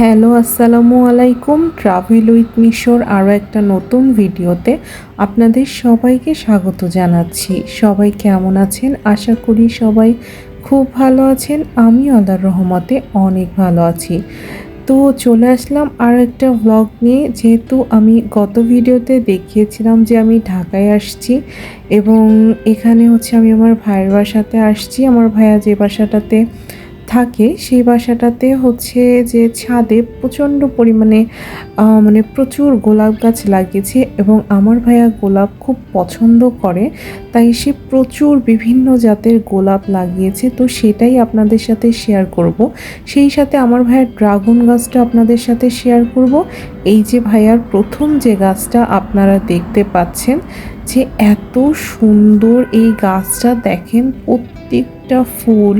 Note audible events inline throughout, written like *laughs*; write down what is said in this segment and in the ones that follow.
Hello, আসসালামু আলাইকুম। Travel with মিশোর আরও একটা নতুন ভিডিওতে আপনাদের সবাইকে স্বাগত জানাচ্ছি। সবাই কেমন আছেন? আশা করি সবাই খুব ভালো আছেন। আমি আল্লাহর রহমতে অনেক ভালো আছি। তো চলে আসলাম আর একটা ভ্লগ নিয়ে। যেহেতু আমি গত ভিডিওতে দেখিয়েছিলাম যে আমি ঢাকায় আসছি এবং এখানে হচ্ছে আমি আমার ভাইয়ের বাসাতে আসছি। আমার ভাইয়া যে বাসাটাতে থাকে, সেই বাসাটাতে হচ্ছে যে ছাদে প্রচণ্ড পরিমাণে মানে প্রচুর গোলাপ গাছ লাগিয়েছে এবং আমার ভাইয়া গোলাপ খুব পছন্দ করে, তাই সে প্রচুর বিভিন্ন জাতের গোলাপ লাগিয়েছে। তো সেটাই আপনাদের সাথে শেয়ার করব। সেই সাথে আমার ভাইয়ার ড্রাগন গাছটা আপনাদের সাথে শেয়ার করব। এই যে ভাইয়ার প্রথম যে গাছটা আপনারা দেখতে পাচ্ছেন, যে এত সুন্দর এই গাছটা দেখেন, প্রত্যেকটা ফুল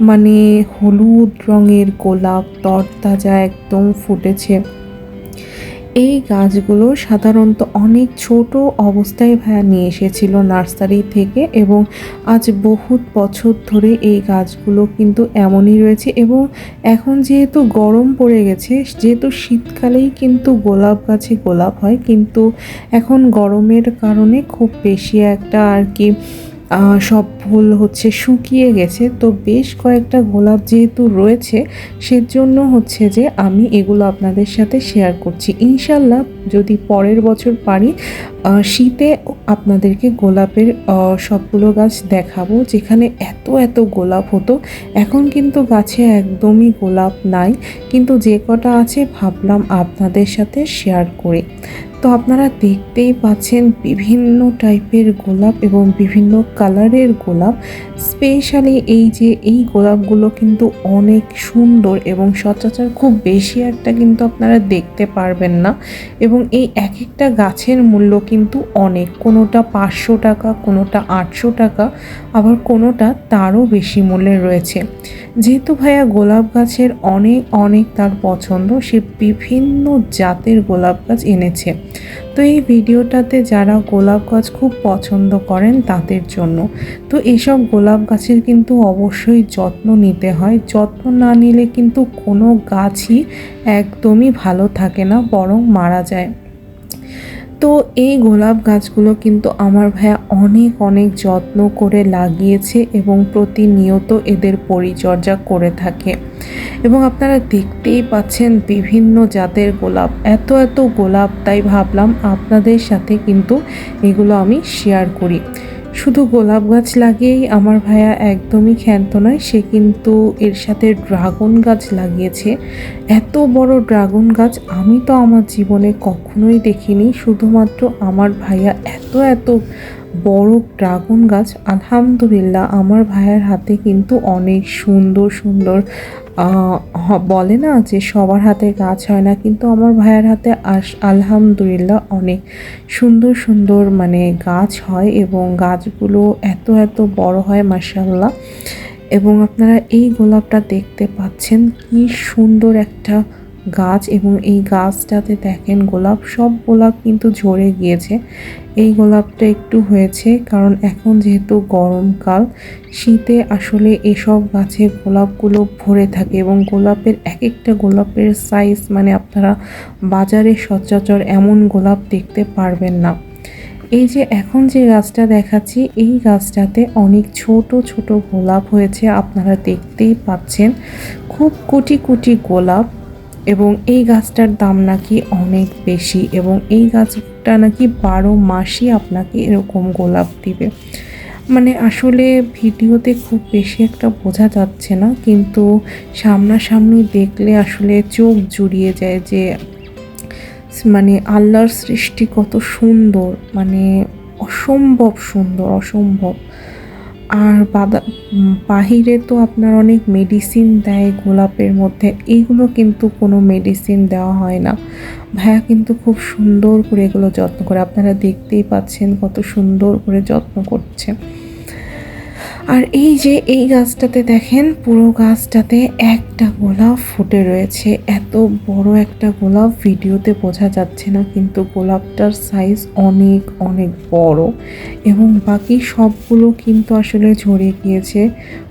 মানে হলুদ রঙের গোলাপ তরতাজা একদম ফুটেছে। এই গাছগুলো সাধারণত অনেক ছোট অবস্থায় ভাইয়া নিয়ে এসেছিল নার্সারি থেকে এবং আজ বহুত বছর ধরে এই গাছগুলো কিন্তু এমনই রয়েছে এবং এখন যেহেতু গরম পড়ে গেছে, যেহেতু শীতকালেই কিন্তু গোলাপ গাছে গোলাপ হয়, কিন্তু এখন গরমের কারণে খুব বেশি একটা আর কি সব ফুল হচ্ছে, শুকিয়ে গেছে। তো বেশ কয়েকটা গোলাপ যেহেতু রয়েছে, সেজন্য হচ্ছে যে আমি এগুলো আপনাদের সাথে শেয়ার করছি। ইনশাল্লাহ যদি পরের বছর পারি শীতে আপনাদেরকে গোলাপের সবগুলো গাছ দেখাবো, যেখানে এত এত গোলাপ হতো। এখন কিন্তু গাছে একদমই গোলাপ নাই, কিন্তু যে কটা আছে ভাবলাম আপনাদের সাথে শেয়ার করি। তো আপনারা দেখতেই পাচ্ছেন বিভিন্ন টাইপের গোলাপ এবং বিভিন্ন কালারের গোলাপ। স্পেশালি এই যে এই গোলাপগুলো কিন্তু অনেক সুন্দর এবং সচরাচর খুব বেশি একটা কিন্তু আপনারা দেখতে পারবেন না। এবং এই এক একটা গাছের মূল্য কিন্তু অনেক। কোনোটা পাঁচশো টাকা, কোনোটা আটশো টাকা, আবার কোনোটা তারও বেশি মূল্যের রয়েছে। যেহেতু ভাইয়া গোলাপ গাছের অনেক অনেক তার পছন্দ, সে বিভিন্ন জাতের গোলাপ গাছ এনেছে। তো এই ভিডিওটাতে যারা গোলাপ গাছ খুব পছন্দ করেন তাদের জন্য। তো এইসব গোলাপ গাছের কিন্তু অবশ্যই যত্ন নিতে হয়। যত্ন না নিলে কিন্তু কোনো গাছই একদমই ভালো থাকে না, বরং মারা যায়। তো এই গোলাপ গাছগুলো কিন্তু আমার ভাইয়া অনেক অনেক যত্ন করে লাগিয়েছে এবং প্রতিনিয়ত এদের পরিচর্যা করে থাকে। এবং আপনারা দেখতেই পাচ্ছেন বিভিন্ন জাতের গোলাপ। এত এত গোলাপ, তাই ভাবলাম আপনাদের সাথে কিন্তু এগুলো আমি শেয়ার করি। শুধু গোলাপ গাছ লাগিয়েই আমার ভাইয়া একদমই ক্ষান্ত নয়, সে কিন্তু এর সাথে ড্রাগন গাছ লাগিয়েছে। এত বড় ড্রাগন গাছ আমি তো আমার জীবনে কখনোই দেখিনি, শুধুমাত্র আমার ভাইয়া এত এত বড় ড্রাগন গাছ। আলহামদুলিল্লাহ, আমার ভাইয়ার হাতে কিন্তু অনেক সুন্দর সুন্দর বলে না যে সবার হাতে গাছ হয় না, কিন্তু আমার ভাইয়ের হাতে আস আলহামদুলিল্লাহ অনেক সুন্দর সুন্দর মানে গাছ হয় এবং গাছগুলো এত এত বড় হয় মাসাল্লাহ এবং আপনারা এই গোলাপটা দেখতে পাচ্ছেন, কি সুন্দর একটা গাছ এবং এই গাছটাতে দেখেন গোলাপ, সব গোলাপ কিন্তু ঝরে গিয়েছে। এই গোলাপটা একটু হয়েছে কারণ এখন যেহেতু গরমকাল, শীতে আসলে এসব গাছে গোলাপগুলো ভরে থাকে এবং গোলাপের এক একটা গোলাপের সাইজ মানে আপনারা বাজারে সচরাচর এমন গোলাপ দেখতে পারবেন না। এই যে এখন যে গাছটা দেখাচ্ছি, এই গাছটাতে অনেক ছোট ছোট গোলাপ হয়েছে, আপনারা দেখতেই পাচ্ছেন। খুব কোটি কোটি গোলাপ। এবং এই গাছটার দাম নাকি অনেক বেশি এবং এই গাছটা নাকি বারো মাসই আপনাকে এরকম গোলাপ দিবে। মানে আসলে ভিডিওতে খুব বেশি একটা বোঝা যাচ্ছে না, কিন্তু সামনাসামনি দেখলে আসলে চোখ জুড়িয়ে যায় যে মানে আল্লাহর সৃষ্টি কত সুন্দর মানে অসম্ভব সুন্দর, অসম্ভব। আর বাদা বাহিরে তো আপনার অনেক মেডিসিন দেয় গোলাপের মধ্যে। এইগুলো কিন্তু কোনো মেডিসিন দেওয়া হয় না। ভাইয়া কিন্তু খুব সুন্দর করে এগুলো যত্ন করে। আপনারা দেখতেই পাচ্ছেন কত সুন্দর করে যত্ন করছে। আর এই যে এই গাছটাতে দেখেন, পুরো গাছটাতে একটা গোলাপ ফুটে রয়েছে। এত বড় একটা গোলাপ, ভিডিওতে বোঝা যাচ্ছে না, কিন্তু গোলাপটার সাইজ অনেক অনেক বড়। এবং বাকি সবগুলো কিন্তু আসলে ঝরে গিয়েছে।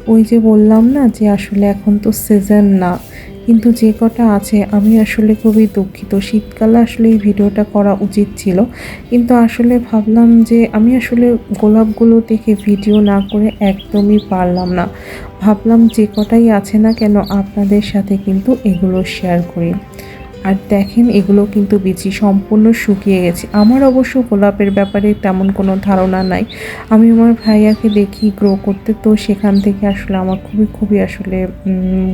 ওই যে বললাম না যে আসলে এখন তো সিজন না। কিন্তু যে কটা আছে, আমি আসলে খুবই দুঃখিত। শীতকালে আসলে এই ভিডিওটা করা উচিত ছিল। কিন্তু আসলে ভাবলাম যে আমি আসলে গোলাপগুলো দেখে ভিডিও না করে একদমই পারলাম না। ভাবলাম যে কটাই আছে না কেন আপনাদের সাথে কিন্তু এগুলো শেয়ার করি। আর দেখেন, এগুলো কিন্তু বিচি সম্পূর্ণ শুকিয়ে গেছে। আমার অবশ্য গোলাপের ব্যাপারে তেমন কোনো ধারণা নাই। আমি আমার ভাইয়াকে দেখি গ্রো করতে, তো সেখান থেকে আসলে আমার খুবই খুবই আসলে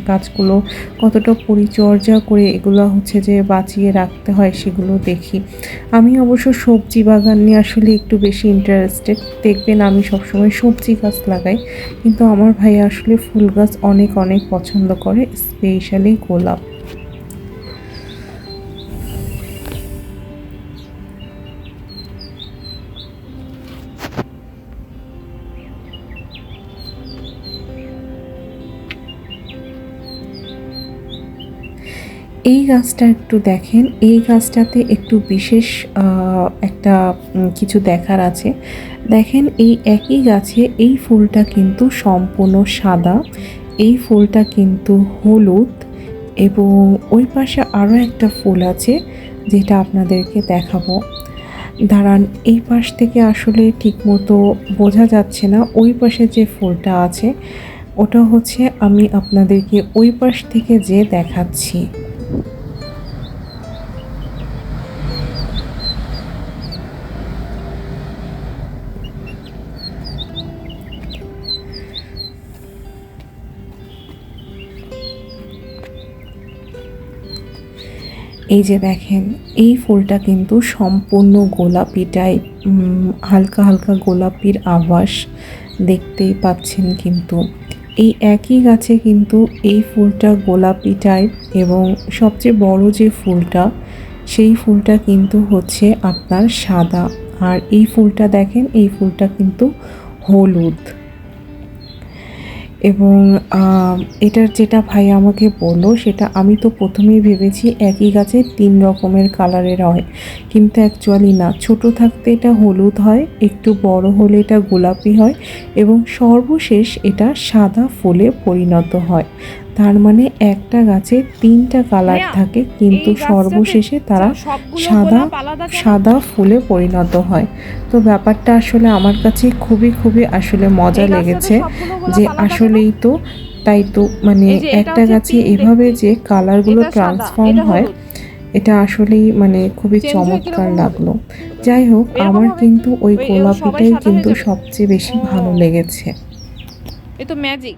গাছগুলো কতটা পরিচর্যা করে এগুলো হচ্ছে যে বাঁচিয়ে রাখতে হয় সেগুলো দেখি। আমি অবশ্য সবজি বাগান নিয়ে আসলে একটু বেশি ইন্টারেস্টেড দেখবেন, আমি সবসময় সবজি গাছ লাগাই, কিন্তু আমার ভাইয়া আসলে ফুল গাছ অনেক অনেক পছন্দ করে স্পেশালি গোলাপ। এই গাছটা একটু দেখেন, এই গাছটাতে একটু বিশেষ একটা কিছু দেখার আছে। দেখেন, এই একই গাছে এই ফুলটা কিন্তু সম্পূর্ণ সাদা, এই ফুলটা কিন্তু হলুদ এবং ওই পাশে আরও একটা ফুল আছে যেটা আপনাদেরকে দেখাবো। দাঁড়ান, এই পাশ থেকে আসলে ঠিকমতো বোঝা যাচ্ছে না, ওই পাশে যে ফুলটা আছে, ওটা হচ্ছে আমি আপনাদেরকে ওই পাশ থেকে যে দেখাচ্ছি। এই যে দেখেন এই ফুলটা কিন্তু সম্পূর্ণ গোলাপি টাইপ উম, হালকা হালকা গোলাপির আভাস দেখতেই পাচ্ছেন কিন্তু। এই একই গাছে কিন্তু এই ফুলটা গোলাপি টাইপ এবং সবচেয়ে বড় যে ফুলটা সেই ফুলটা কিন্তু হচ্ছে আপনার সাদা। আর এই ফুলটা দেখেন এই ফুলটা কিন্তু হলুদ। এবং এটার যেটা ভাই আমাকে বলল, সেটা আমি তো প্রথমেই ভেবেছি একই গাছে তিন রকমের কালারের হয়। কিন্তু অ্যাকচুয়ালি না, ছোট থাকতে এটা হলুদ হয়, একটু বড় হলে এটা গোলাপি হয় এবং সর্বশেষ এটা সাদা ফুলে পরিণত হয়। তার মানে একটা গাছে তিনটা কালার থাকে কিন্তু সর্বশেষে তারা সাদা? সাদা ফুলে পরিণত হয়। তো ব্যাপারটা আসলে আমার কাছে খুবই খুবই আসলে মজা লেগেছে যে আসলেই তো তাই তো মানে একটা গাছে এভাবে যে কালারগুলো ট্রান্সফর্ম হয় এটা আসলেই মানে খুবই চমৎকার লাগল। যাই হোক আমার কিন্তু ওই গোলাপিটাই কিন্তু সবচেয়ে বেশি ভালো লেগেছে। এ তো ম্যাজিক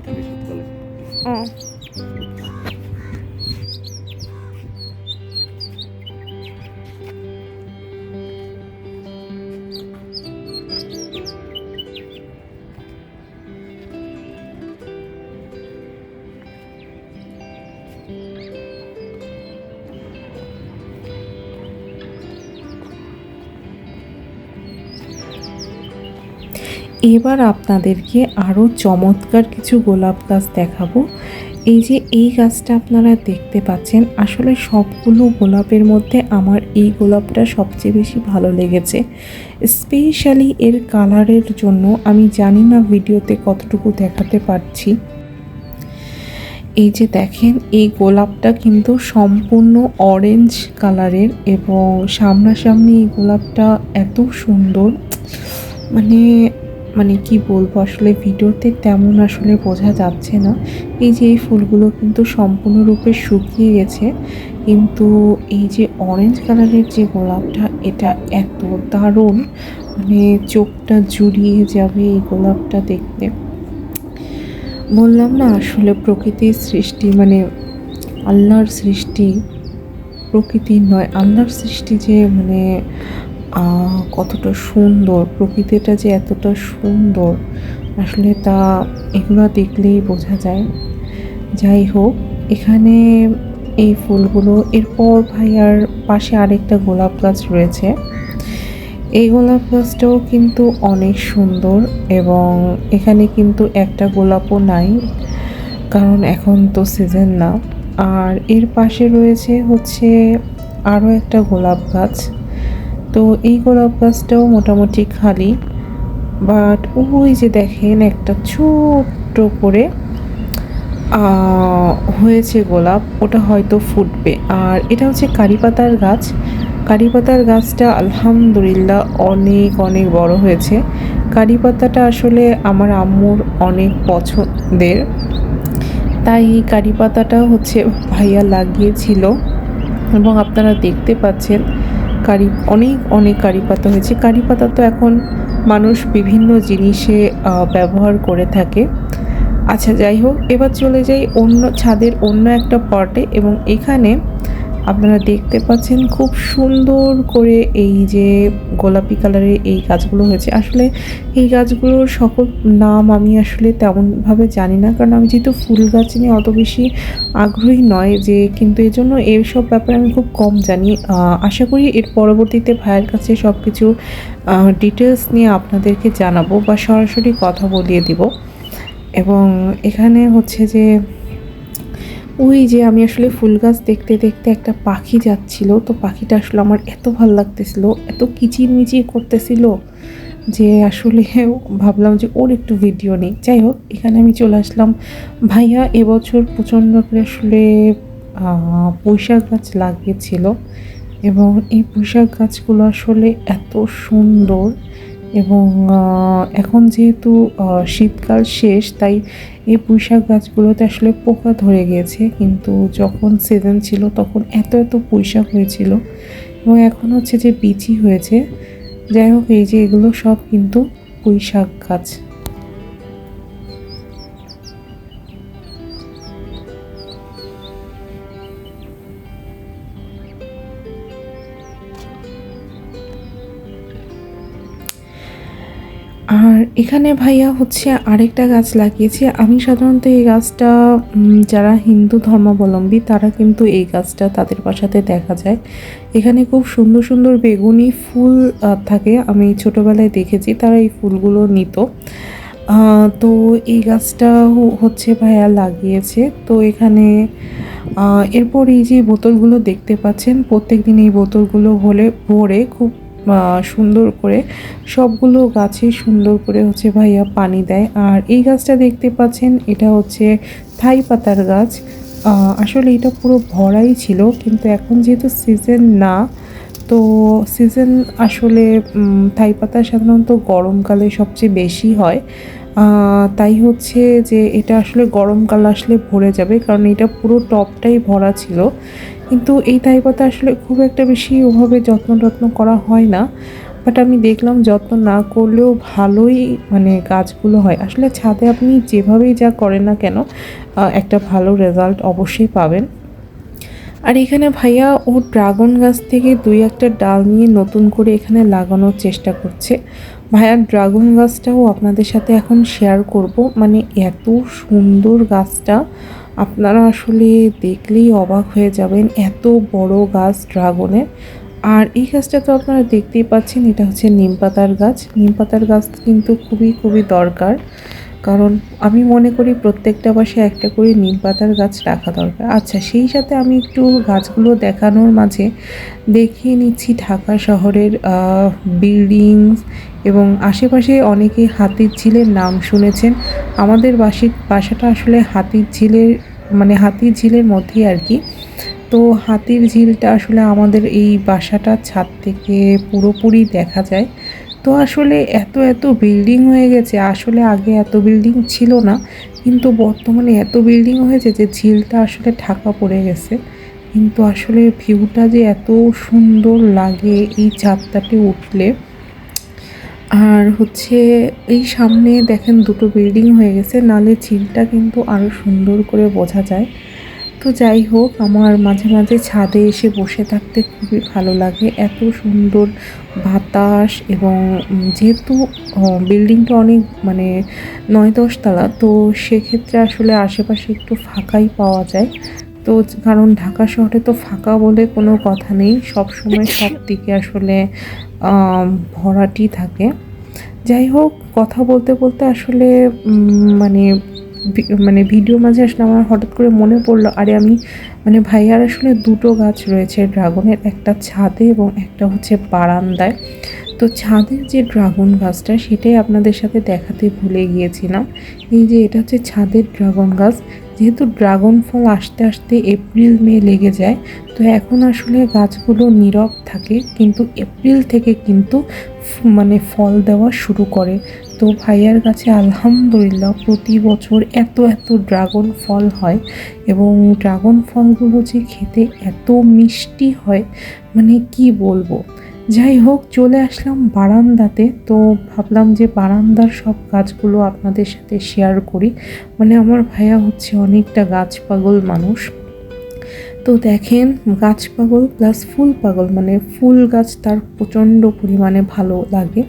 থাকে শীতকালে এবার আপনাদেরকে আরও চমৎকার কিছু গোলাপ গাছ দেখাবো। এই যে এই গাছটা আপনারা দেখতে পাচ্ছেন, আসলে সবগুলো গোলাপের মধ্যে আমার এই গোলাপটা সবচেয়ে বেশি ভালো লেগেছে। স্পেশালি এর কালারের জন্য আমি জানি না ভিডিওতে কতটুকু দেখাতে পারছি। এই যে দেখেন, এই গোলাপটা কিন্তু সম্পূর্ণ অরেঞ্জ কালারের এবং সামনাসামনি এই গোলাপটা এত সুন্দর। মানে মানে কি বলব, আসলে ভিডিওতে তেমন আসলে বোঝা যাচ্ছে না। এই যে এই ফুলগুলো কিন্তু সম্পূর্ণরূপে শুকিয়ে গেছে, কিন্তু এই যে অরেঞ্জ কালারের যে গোলাপটা, এটা এত দারুণ মানে চোখটা জুড়িয়ে যাবে এই গোলাপটা দেখতে। বললাম না, আসলে প্রকৃতির সৃষ্টি মানে আল্লাহর সৃষ্টি প্রকৃতির নয়, আল্লাহর সৃষ্টি যে মানে কতটা সুন্দর, প্রকৃতিটা যে এতটা সুন্দর। আসলে তা এগুলো দেখলেই বোঝা যায়। যাই হোক, এখানে এই ফুলগুলো, এরপর ভাইয়ার পাশে আরেকটা গোলাপ গাছ রয়েছে। এই গোলাপ গাছটাও কিন্তু অনেক সুন্দর এবং এখানে কিন্তু একটা গোলাপও নাই, কারণ এখন তো সিজন না। আর এর পাশে রয়েছে হচ্ছে আরও একটা গোলাপ গাছ। তো এই গোলাপ গাছটাও মোটামুটি খালি বাট ওই যে দেখেন একটা ছোট্ট করে হয়েছে গোলাপ, ওটা হয়তো ফুটবে। আর এটা হচ্ছে কারি পাতার গাছ। কারি পাতার গাছটা আলহামদুলিল্লাহ অনেক অনেক বড় হয়েছে। কারি পাতাটা আসলে আমার আম্মুর অনেক পছন্দের। তাই এই কারি পাতাটা হচ্ছে ভাইয়া লাগিয়েছিল। এবং আপনারা দেখতে পাচ্ছেন কারি, অনেক অনেক কারি পাতা হয়েছে। কারি পাতা তো এখন মানুষ বিভিন্ন জিনিসে ব্যবহার করে থাকে। আচ্ছা যাই হোক, এবার চলে যাই অন্য ছাদের অন্য একটা পটে এবং এখানে আপনারা দেখতে পাচ্ছেন খুব সুন্দর করে এই যে গোলাপি কালারের এই গাছগুলো হয়েছে। আসলে এই গাছগুলোর সকল নাম আমি আসলে তেমনভাবে জানি না, কারণ আমি যেহেতু ফুল গাছ নিয়ে অত বেশি আগ্রহী নয় যে, কিন্তু এই জন্য এইসব ব্যাপারে আমি খুব কম জানি। আশা করি এর পরবর্তীতে ভাইয়ের কাছে সব কিছু ডিটেলস নিয়ে আপনাদেরকে জানাব বা সরাসরি কথা বলিয়ে দিব। এবং এখানে হচ্ছে যে ওই যে আমি আসলে ফুল গাছ দেখতে দেখতে একটা পাখি যাচ্ছিল, তো পাখিটা আসলে আমার এত ভালো লাগতেছিল, এত কিচির কিচিরমিচির করতেছিল যে আসলে *laughs* ভাবলাম যে ওর একটু ভিডিও নেই। যাই হোক, এখানে আমি চলে আসলাম। ভাইয়া এবছর প্রচণ্ড করে আসলে পুঁইশাক গাছ লাগিয়েছিল এবং এই পুঁইশাক গাছগুলো আসলে এত সুন্দর। এবং এখন যেহেতু শীতকাল শেষ, তাই এই পুঁইশাক গাছগুলোতে আসলে পোকা ধরে গিয়েছে কিন্তু যখন সিজন ছিল, তখন এত এত পুঁইশাক হয়েছিল এবং এখন হচ্ছে যে বিচি হয়েছে। যাই হোক, এই যে এগুলো সব কিন্তু পুঁইশাক গাছ। আর এখানে ভাইয়া হচ্ছে আরেকটা গাছ লাগিয়েছি। আমি সাধারণত এই গাছটা যারা হিন্দু ধর্মাবলম্বী, তারা কিন্তু এই গাছটা তাদের বাসাতে দেখা যায়। এখানে খুব সুন্দর সুন্দর বেগুনি ফুল থাকে। আমি ছোটোবেলায় দেখেছি, তারা এই ফুলগুলো নিত। তো এই গাছটা হচ্ছে ভাইয়া লাগিয়েছে। তো এখানে এরপর এই যে বোতলগুলো দেখতে পাচ্ছেন প্রত্যেক দিন এই বোতলগুলো হলে, ভরে খুব সুন্দর করে, সবগুলো গাছে সুন্দর করে হচ্ছে ভাইয়া পানি দেয়। আর এই গাছটা দেখতে পাচ্ছেন, এটা হচ্ছে থাই পাতার গাছ। আসলে এটা পুরো ভরাই ছিল, কিন্তু এখন যেহেতু সিজন না, তো সিজন আসলে থাই পাতা সাধারণত গরমকালে সবচেয়ে বেশি হয়। তাই হচ্ছে যে এটা আসলে গরমকাল আসলে ভরে যাবে, কারণ এটা পুরো টপটাই ভরা ছিল। কিন্তু এই থাই পাতা আসলে খুব একটা বেশি ওভাবে যত্ন টত্ন করা হয় না। বাট আমি দেখলাম যত্ন না করলেও ভালোই মানে গাছগুলো হয়। আসলে ছাদে আপনি যেভাবেই যা করেন না কেন একটা ভালো রেজাল্ট অবশ্যই পাবেন। আর এখানে ভাইয়া ও ড্রাগন গাছ থেকে দুই একটা ডাল নিয়ে নতুন করে এখানে লাগানোর চেষ্টা করছে। ভাইয়া, ড্রাগন গাছটাও আপনাদের সাথে এখন শেয়ার করব। মানে এত সুন্দর গাছটা। আপনারা আসলে দেখলেই অবাক হয়ে যাবেন এত বড় গাছ ড্রাগনের। আর এই গাছটা তো আপনারা দেখতেই পাচ্ছেন, এটা হচ্ছে নিম পাতার গাছ। নিম পাতার গাছ কিন্তু খুবই খুবই দরকার। কারণ আমি মনে করি প্রত্যেকটা বাসায় একটা করে নিম পাতার গাছ রাখা দরকার। আচ্ছা সেই সাথে আমি একটু গাছগুলো দেখানোর মাঝে দেখিয়ে নিচ্ছি ঢাকা শহরের বিল্ডিংস এবং আশেপাশে অনেকে হাতির ঝিলের নাম শুনেছেন। আমাদের বাসির বাসাটা আসলে হাতির ঝিলের মানে হাতির ঝিলের মধ্যেই আর কি। তো হাতির ঝিলটা আসলে আমাদের এই বাসাটার ছাদ থেকে পুরোপুরি দেখা যায়। তো আসলে এত এত বিল্ডিং হয়ে গেছে। আসলে আগে এত বিল্ডিং ছিল না, কিন্তু বর্তমানে এত বিল্ডিং হয়েছে যে ঝিলটা আসলে ঢাকা পড়ে গেছে। কিন্তু আসলে ভিউটা যে এত সুন্দর লাগে এই ছাদটাতে উঠলে। আর হচ্ছে এই সামনে দেখেন দুটো বিল্ডিং হয়ে গেছে, নালে ঝিলটা কিন্তু আরও সুন্দর করে বোঝা যায়। তো যাই হোক, আমার মাঝে মাঝে ছাদে এসে বসে থাকতে খুবই ভালো লাগে। এত সুন্দর বাতাস এবং যেহেতু বিল্ডিংটা অনেক মানে নয় দশতলা তো সেক্ষেত্রে আসলে আশেপাশে একটু ফাঁকাই পাওয়া যায়। তো কারণ ঢাকা শহরে তো ফাঁকা বলে কোনো কথা নেই। সব সময় সব দিকে আসলে ভরাটি থাকে। যাই হোক, কথা বলতে বলতে আসলে মানে মানে ভিডিও মাঝে আসলে আমার হঠাৎ করে মনে পড়ল, আরে আমি মানে ভাইয়ার আসলে দুটো গাছ রয়েছে, ড্রাগনের একটা ছাদে এবং একটা হচ্ছে বারান্দায়। তো ছাদের যে ড্রাগন গাছটা, সেটাই আপনাদের সাথে দেখাতে ভুলে গিয়েছিলাম। এই যে এটা হচ্ছে ছাদের ড্রাগন গাছ যেহেতু ড্রাগন ফল আসতে আসতে এপ্রিল, মে লেগে যায়, তো এখন আসলে গাছগুলো নীরব থাকে, কিন্তু এপ্রিল থেকে কিন্তু মানে ফল দেওয়া শুরু করে। তো ভাইয়ার কাছে আলহামদুলিল্লাহ প্রতি বছর এত এত ড্রাগন ফল হয় এবং ড্রাগন ফলগুলো যে খেতে এত মিষ্টি হয় মানে কি বলব? যাই হোক, চলে আসলাম বারান্দাতে। তো ভাবলাম যে বারান্দার সব গাছগুলো আপনাদের সাথে শেয়ার করি। মানে আমার ভাইয়া হচ্ছে অনেকটা গাছ পাগল মানুষ। তো দেখেন গাছ পাগল প্লাস ফুল পাগল মানে ফুল গাছ তার প্রচণ্ড পরিমাণে ভালো লাগে।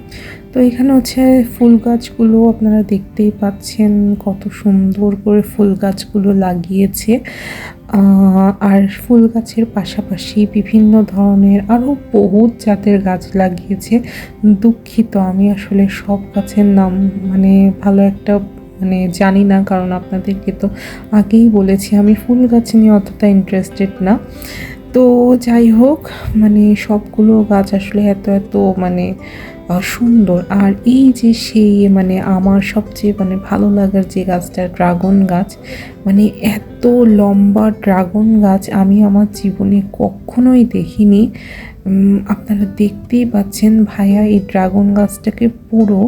তো এখানে হচ্ছে ফুল গাছগুলো আপনারা দেখতেই পাচ্ছেন কত সুন্দর করে ফুল গাছগুলো লাগিয়েছে। আর ফুল গাছের পাশাপাশি বিভিন্ন ধরনের আরও বহুত জাতের গাছ লাগিয়েছে। দুঃখিত, আমি আসলে সব গাছের নাম মানে ভালো একটা মানে জানি না, কারণ আপনাদেরকে তো আগেই বলেছি, আমি ফুল গাছ নিয়ে অতটা ইন্টারেস্টেড না। তো যাই হোক মানে সবগুলো গাছ আসলে এত এত মানে সুন্দর। আর এই যে সেই মানে আমার সবচেয়ে মানে ভালো লাগার যে গাছটা ড্রাগন গাছ মানে এত লম্বা ড্রাগন গাছ আমি আমার জীবনে কখনোই দেখিনি। আপনারা দেখতেই পাচ্ছেন ভাইয়া এই ড্রাগন গাছটাকে পুরো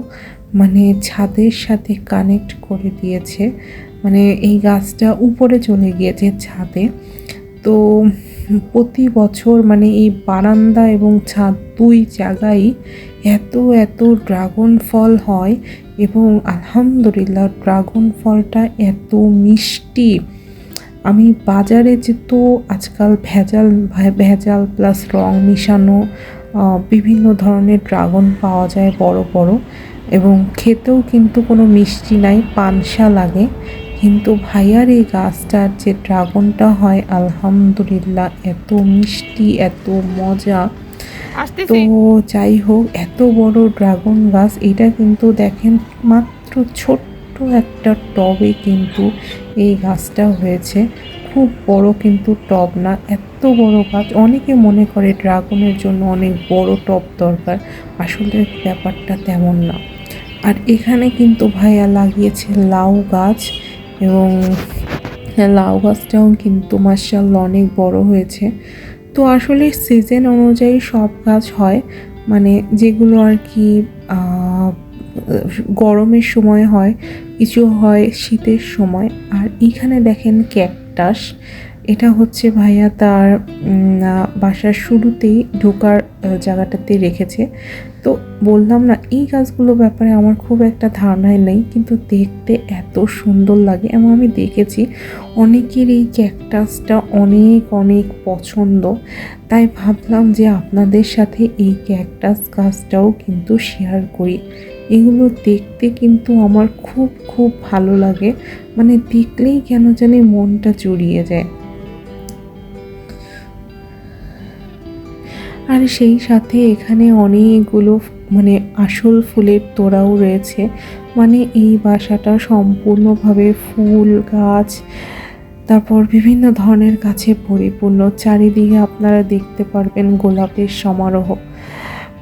মানে ছাদের সাথে কানেক্ট করে দিয়েছে। মানে এই গাছটা উপরে চলে গিয়েছে ছাদে। তো প্রতি বছর মানে এই বারান্দা এবং ছাদ দুই জায়গায় এত এত ড্রাগন ফল হয় এবং আলহামদুলিল্লাহ ড্রাগন ফলটা এত মিষ্টি। আমি বাজারে যে তো আজকাল ভেজাল ভেজাল প্লাস রং মিশানো বিভিন্ন ধরনের ড্রাগন পাওয়া যায় বড় বড় এবং খেতেও কিন্তু কোনো মিষ্টি নাই, পানসা লাগে। কিন্তু ভাইয়ার এই গাছটার যে ড্রাগনটা হয় আলহামদুলিল্লাহ এত মিষ্টি এত মজা। তো যাই হোক এত বড় ড্রাগন গাছ এটা কিন্তু দেখেন মাত্র ছোট্ট একটা টবে কিন্তু এই গাছটা হয়েছে। খুব বড় কিন্তু টব না এত বড় গাছ। অনেকে মনে করে ড্রাগনের জন্য অনেক বড় টব দরকার আসলে ব্যাপারটা তেমন না। আর এখানে কিন্তু ভাইয়া লাগিয়েছে লাউ গাছ। এবং লাউ গাছটাও কিন্তু মার্শাল্লাহ অনেক বড় হয়েছে। তো আসলে সিজন অনুযায়ী সব গাছ হয় মানে যেগুলো আর কি গরমের সময় হয়, কিছু হয় শীতের সময়। আর এখানে দেখেন ক্যাকটাস এটা হচ্ছে ভাইয়া তার বাসার শুরুতেই ঢোকার জায়গাটাতে রেখেছে। তো বললাম না, এই গাছগুলো ব্যাপারে আমার খুব একটা ধারণাই নেই, কিন্তু দেখতে এত সুন্দর লাগে। এবং আমি দেখেছি অনেকের এই ক্যাকটাসটা অনেক অনেক পছন্দ। তাই ভাবলাম যে আপনাদের সাথে এই ক্যাকটাস গাছটাও কিন্তু শেয়ার করি। এগুলো দেখতে কিন্তু আমার খুব খুব ভালো লাগে। মানে দেখলেই কেন জানি মনটা জুড়িয়ে যায়। আর সেই সাথে এখানে অনেকগুলো মানে আসল ফুলের তোড়াও রয়েছে। মানে এই বাসাটা সম্পূর্ণভাবে ফুল, গাছ, তারপর বিভিন্ন ধরনের গাছে পরিপূর্ণ। চারিদিকে আপনারা দেখতে পারবেন গোলাপের সমারোহ।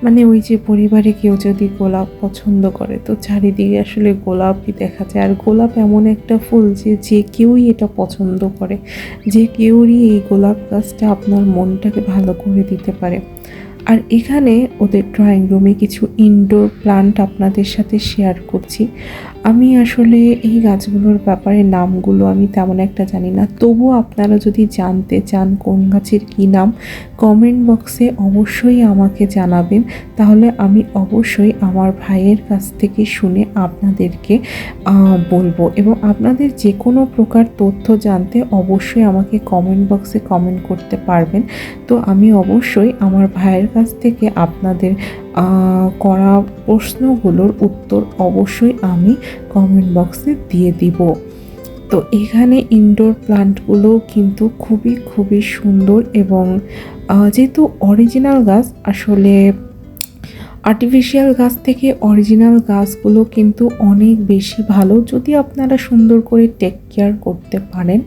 মানে ওই যে পরিবারে কেউ যদি গোলাপ পছন্দ করে, তো চারিদিকে আসলে গোলাপই দেখা যায়। আর গোলাপ এমন একটা ফুল যে যে কেউই এটা পছন্দ করে, যে কেউরই এই গোলাপ গাছটা আপনার মনটাকে ভালো করে দিতে পারে। আর এখানে ওদের ড্রয়িং রুমে কিছু ইনডোর প্লান্ট আপনাদের সাথে শেয়ার করছি। আমি আসলে এই গাছগুলোর ব্যাপারে নামগুলো আমি তেমন একটা জানি না। তবুও আপনারা যদি জানতে চান কোন গাছের কী নাম কমেন্ট বক্সে অবশ্যই আমাকে জানাবেন। তাহলে আমি অবশ্যই আমার ভাইয়ের কাছ থেকে শুনে আপনাদেরকে বলব। এবং আপনাদের যে কোনো প্রকার তথ্য জানতে অবশ্যই আমাকে কমেন্ট বক্সে কমেন্ট করতে পারবেন। তো আমি অবশ্যই আমার ভাইয়ের কাছ থেকে আপনাদের করা প্রশ্নগুলোর উত্তর অবশ্যই আমি কমেন্ট বক্সে দিয়ে দিব। তো এখানে ইনডোর প্লান্টগুলো কিন্তু খুবই খুবই সুন্দর এবং যেহেতু অরিজিনাল গাছ, আসলে আর্টিফিশিয়াল গাছ থেকে অরিজিনাল গাছগুলো কিন্তু অনেক বেশি ভালো। যদি আপনারা সুন্দর করে টেক কেয়ার করতে পারেন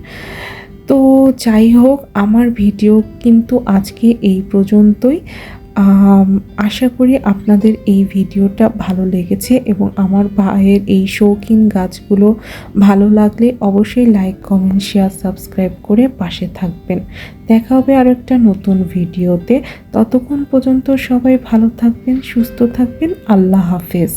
তো যাই হোক, আমার ভিডিও কিন্তু আজকে এই পর্যন্তই। আশা করি আপনাদের এই ভিডিওটা ভালো লেগেছে এবং আমার ভাইয়ের এই শৌখিন গাছগুলো ভালো লাগলে অবশ্যই লাইক, কমেন্ট, শেয়ার, সাবস্ক্রাইব করে পাশে থাকবেন। দেখা হবে আর একটা নতুন ভিডিওতে। ততক্ষণ পর্যন্ত সবাই ভালো থাকবেন, সুস্থ থাকবেন। আল্লাহ হাফেজ।